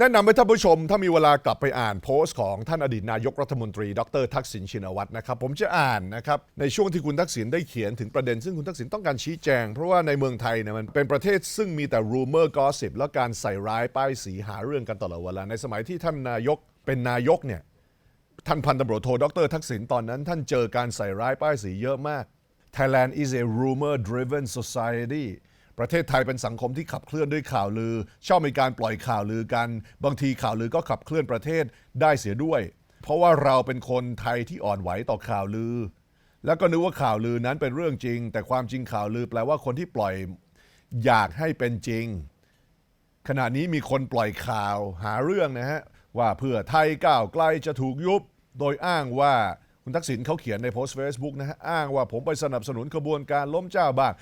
แนะนำให้ท่านผู้ชม ถ้ามีเวลากลับไปอ่านโพสต์ของท่านอดีตนายกรัฐมนตรี ดรทักษิณชินวัตรนะครับ ผมจะอ่านนะครับ ในช่วงที่คุณทักษิณได้เขียนถึงประเด็นซึ่งคุณทักษิณต้องการชี้แจง เพราะว่าในเมืองไทยเนี่ยมันเป็นประเทศซึ่งมีแต่ rumor gossip และการใส่ร้ายป้ายสีหาเรื่องกันตลอดเวลา ในสมัยที่ท่านนายกเป็นนายกเนี่ยท่านพันตำรวจโทดรทักษิณตอนนั้น ท่านเจอการใส่ร้ายป้ายสีเยอะมาก Thailand is a rumor driven society ประเทศไทยเป็นสังคมที่ขับเคลื่อนด้วยข่าวลือ ชอบมีการปล่อยข่าวลือกัน บางทีข่าวลือก็ขับเคลื่อนประเทศได้เสียด้วย เพราะว่าเราเป็นคนไทยที่อ่อนไหวต่อข่าวลือ แล้วก็นึกว่าข่าวลือนั้นเป็นเรื่องจริง แต่ความจริงข่าวลือแปลว่าคนที่ปล่อยอยากให้เป็นจริง ขณะนี้มีคนปล่อยข่าวหาเรื่องนะฮะว่าเพื่อไทยก้าวไกลจะถูกยุบ โดยอ้างว่าคุณทักษิณเขาเขียนในโพสต์ Facebook นะฮะอ้างว่าผมไปสนับสนุนขบวนการล้มเจ้าบ้าง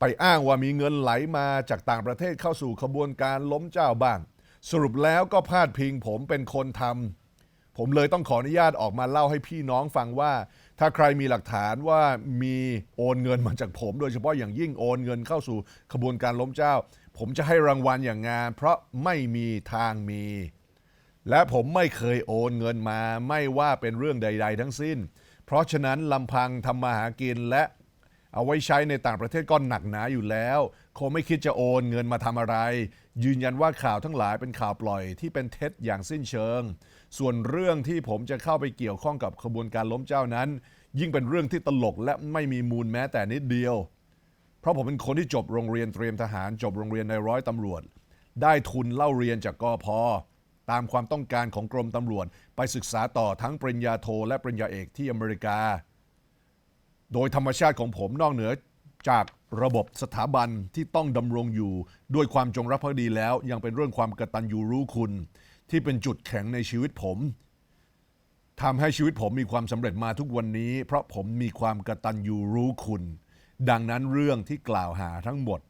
ไปอ้างว่ามีเงินไหลมาจากต่างประเทศเข้าสู่ขบวนการล้มเจ้าบ้างสรุปแล้วก็พาดพิงผมเป็นคนทำผมเลยต้องขออนุญาตออกมาเล่าให้พี่น้องฟังว่า ถ้าใครมีหลักฐานว่ามีโอนเงินมาจากผม โดยเฉพาะอย่างยิ่งโอนเงินเข้าสู่ขบวนการล้มเจ้า ผมจะให้รางวัลอย่างงาน เพราะไม่มีทางมี และผมไม่เคยโอนเงินมา ไม่ว่าเป็นเรื่องใด ๆ ทั้งสิ้น เพราะฉะนั้นลำพังทำมาหากินและ เอาไว้ใช้ในต่างประเทศก็หนักหนาอยู่แล้ว คงไม่คิดจะโอนเงินมาทำอะไร ยืนยันว่าข่าวทั้งหลายเป็นข่าวปล่อยที่เป็นเท็จอย่างสิ้นเชิง ส่วนเรื่องที่ผมจะเข้าไปเกี่ยวข้องกับขบวนการล้มเจ้านั้น ยิ่งเป็นเรื่องที่ตลกและไม่มีมูลแม้แต่นิดเดียว เพราะผมเป็นคนที่จบโรงเรียนเตรียมทหารจบโรงเรียนในร้อยตำรวจ ได้ทุนเล่าเรียนจากกอพอตามความต้องการของกรมตำรวจ ไปศึกษาต่อทั้งปริญญาโทและปริญญาเอกที่อเมริกา โดยธรรมชาติของผมนอกเหนือจากระบบสถาบันที่ต้องดำรงอยู่ ด้วยความจงรักภักดีแล้ว ยังเป็นเรื่องความกตัญญูรู้คุณ ที่เป็นจุดแข็งในชีวิตผมทำให้ชีวิตผมมีความสำเร็จมาทุกวันนี้ เพราะผมมีความกตัญญูรู้คุณ ดังนั้นเรื่องที่กล่าวหาทั้งหมด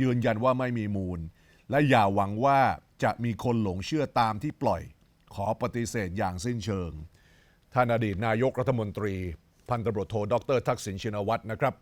ยืนยันว่าไม่มีมูล และอย่าหวังว่าจะมีคนหลงเชื่อตามที่ปล่อย ขอปฏิเสธอย่างสิ้นเชิงท่านอดีตนายกรัฐมนตรี พันตำรวจโทดรทักษิณชินวัตรนะครับ